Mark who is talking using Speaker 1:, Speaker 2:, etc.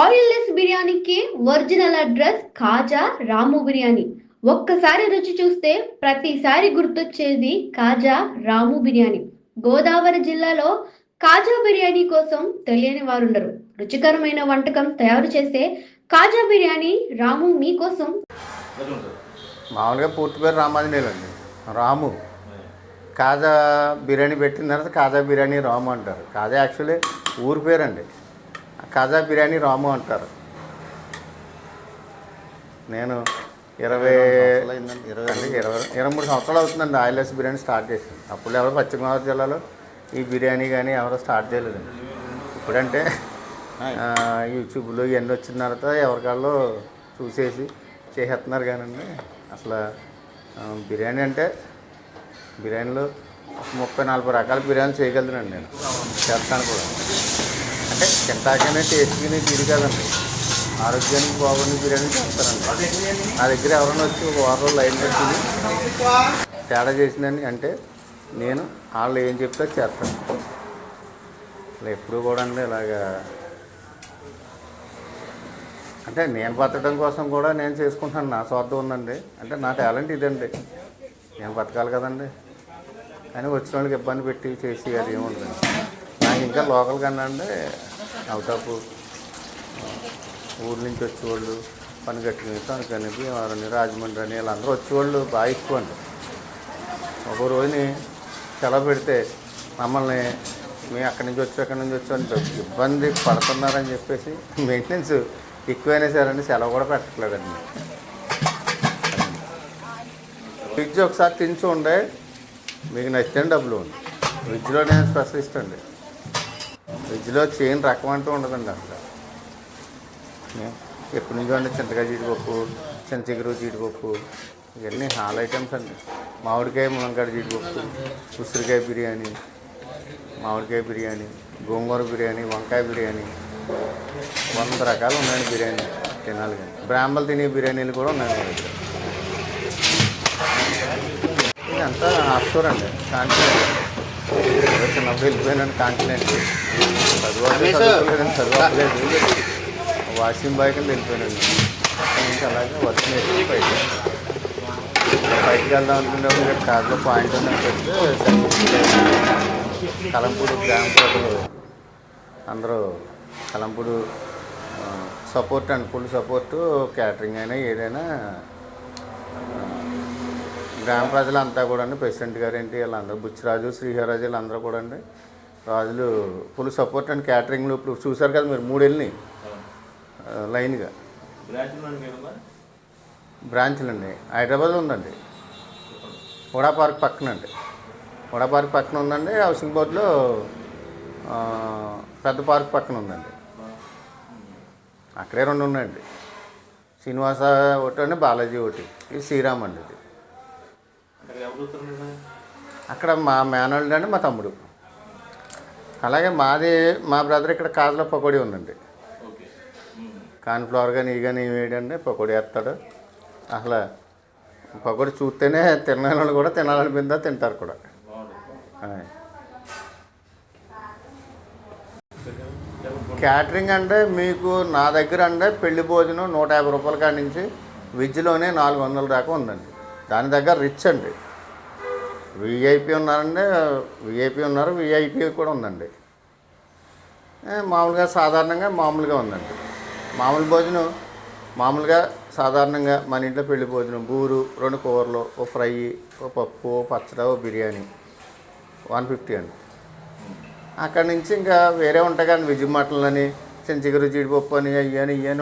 Speaker 1: Oilless బిర్యానీకి original address Kaja Ramu biryani. ఒక్కసారి రుచి చూస్తే ప్రతిసారి గుర్తొచ్చేది కాజా రాము బిర్యానీ. గోదావరి జిల్లాలో కాజా బిర్యానీ కోసం తెలియని వారుండరు. రుచికరమైన వంటకం తయారు చేసే కాజా బిర్యానీ రాము మీకోసం
Speaker 2: మామూలుగా పూర్తి పేరు రామాంజనేయులు అండి రాము. కాజా బిర్యానీ పెట్టిన తర్వాత కాజా బిర్యానీ రాము అంటారు. కాజా యాక్చువల్లీ ఊరి పేరు అండి కాజా బిర్యానీ రాము అంటారు. నేను ఇరవై ఇరవై ఇరవై ఇరవై మూడు సంవత్సరాలు అవుతుందండి ఆయిలెస్ బిర్యానీ స్టార్ట్ చేసింది అప్పుడు ఎవరు పశ్చిమ గోదావరి జిల్లాలో ఈ బిర్యానీ కానీ ఎవరో స్టార్ట్ చేయలేదండి. ఇప్పుడంటే యూట్యూబ్లో ఇవన్నీ వచ్చిన తర్వాత ఎవరికాళ్ళు చూసేసి చేసేస్తున్నారు కానండి. అసలు బిర్యానీ అంటే బిర్యానీలో ముప్పై నలభై రకాల బిర్యానీ చేయగలుగుతానండి నేను. చేస్తాను కూడా. అంటే తింటాకనే టేస్ట్గానే తీరు కదండి. ఆరోగ్యానికి బాగుంది బిర్యానీ చేస్తారండి. నా దగ్గర ఎవరైనా వచ్చి ఒక వారం లైన్ పెట్టి తేడా చేసిందని అంటే నేను వాళ్ళు ఏం చెప్తే అది చేస్తాను అసలు ఎప్పుడు కూడా అండి ఇలాగా అంటే నేను బతకడం కోసం కూడా నేను చేసుకుంటాను నా స్వార్థం ఉందండి. అంటే నా టాలెంట్ ఇదండి. నేను బతకాలి కదండి. కానీ వచ్చిన వాళ్ళకి ఇబ్బంది పెట్టి చేసి అది ఏముంటుంది నాకు ఇంకా లోకల్ కన్నా అండి అవుట్ ఆఫ్ ఊరు నుంచి వచ్చేవాళ్ళు పని కట్టుకుని తనకని భీమవరం రాజమండ్రి అని వీళ్ళందరూ వచ్చేవాళ్ళు బాగా ఎక్కువ అండి. ఒక రోజుని సెలవు పెడితే మమ్మల్ని మేము అక్కడి నుంచి వచ్చి అక్కడి నుంచి వచ్చి ఇబ్బంది పడుతున్నారని చెప్పేసి మెయింటెనెన్స్ ఎక్కువైనా సరే సెలవు కూడా పెట్టట్లేదండి. ఫ్రిడ్జ్ ఒకసారి తిని చూడండి మీకు నచ్చిన డబ్బులు ఉంది ఫ్రిడ్జ్లో నేను స్పెషలిస్ట్ అండి. ఫ్రిడ్జ్లో చైన్ రకం అంటూ ఉండదండి అసలు ఎప్పటి నుంచో అండి చింతకాయ జీడిపప్పు చిన్న జీడిపప్పు ఇవన్నీ హాల్ ఐటమ్స్ అండి. మామిడికాయ మునంకాయ జీడిపప్పు ఉసిరికాయ బిర్యానీ మామిడికాయ బిర్యానీ గోంగూర బిర్యానీ వంకాయ బిర్యానీ వంద రకాలు ఉన్నాయండి బిర్యానీ తినాలి కానీ. బ్రాహ్మలు తినే బిర్యానీలు కూడా ఉన్నాయి మా దగ్గర. ఇదంతా అండి. కాంటినెంట్ చిన్నప్పుడు వెళ్ళిపోయానండి కాంటినెంట్ చదువు అంటే చదువుకోలేదండి చదువు అవ్వలేదు వాషింగ్ బాయ్ కింద నుంచి అలాగే వర్క్ నేర్చుకుని బయట బయటికి వెళ్దాం అనుకునేప్పుడు ఇక్కడ కార్లో పాయింట్ ఉందని చెప్తే కలంపూడి గ్రామ ప్రజలు అందరూ కలంపూడు సపోర్ట్ అండి ఫుల్ సపోర్టు క్యాటరింగ్ అయినా ఏదైనా గ్రామ ప్రజలంతా కూడా అండి ప్రెసిడెంట్ గారు ఏంటి వీళ్ళందరూ బుచ్చిరాజు శ్రీహరాజు వీళ్ళందరూ కూడా అండి రాజులు ఫుల్ సపోర్ట్ అండ్ క్యాటరింగ్లు ఇప్పుడు చూసారు కదా మీరు మూడు వెళ్ళినాయి ఆ, లైన్గా. బ్రాంచ్లు అండి హైదరాబాద్ ఉందండి. హుడా పార్క్ పక్కన అండి హుడా పార్క్ పక్కన ఉందండి. హౌసింగ్ బోర్డులో పెద్ద పార్క్ పక్కన ఉందండి. అక్కడే రెండు ఉన్నాయండి. శ్రీనివాస ఒకటి అండి బాలాజీ ఒకటి. ఇది శ్రీరామ్ అండి ఇది. అక్కడ మా మేనల్డ్ అండి మా తమ్ముడు. అలాగే మాది మా బ్రదర్ ఇక్కడ కాజులో పకోడీ ఉందండి. కాన్ఫ్లవర్ కానీ ఇవి కానీ వేయడండి పకోడీ వేస్తాడు. అసలు పకోడీ చూస్తేనే తినాలని వాళ్ళు కూడా తినాలనిపిందా తింటారు కూడా. క్యాటరింగ్ అంటే మీకు నా దగ్గర అంటే పెళ్ళి భోజనం నూట యాభై రూపాయల కాడి నుంచి వెజ్లోనే నాలుగు వందల దాకా ఉందండి. దాని దగ్గర రిచ్ అండి. విఐపి ఉన్నారండి విఐపి ఉన్నారు విఐపి కూడా ఉందండి. మామూలుగా సాధారణంగా మామూలుగా ఉందండి. మామూలు భోజనం మామూలుగా సాధారణంగా మన ఇంట్లో పెళ్ళి భోజనం బూరు రెండు కూరలు ఓ ఫ్రై ఓ పప్పు ఓ పచ్చడి ఓ బిర్యానీ వన్ ఫిఫ్టీ అండి. అక్కడి నుంచి ఇంకా వేరే ఉంటాయి కానీ వెజ్ మటన్లని అని చిన్న చిగురు జీడిపప్పు అని అయ్యాను అని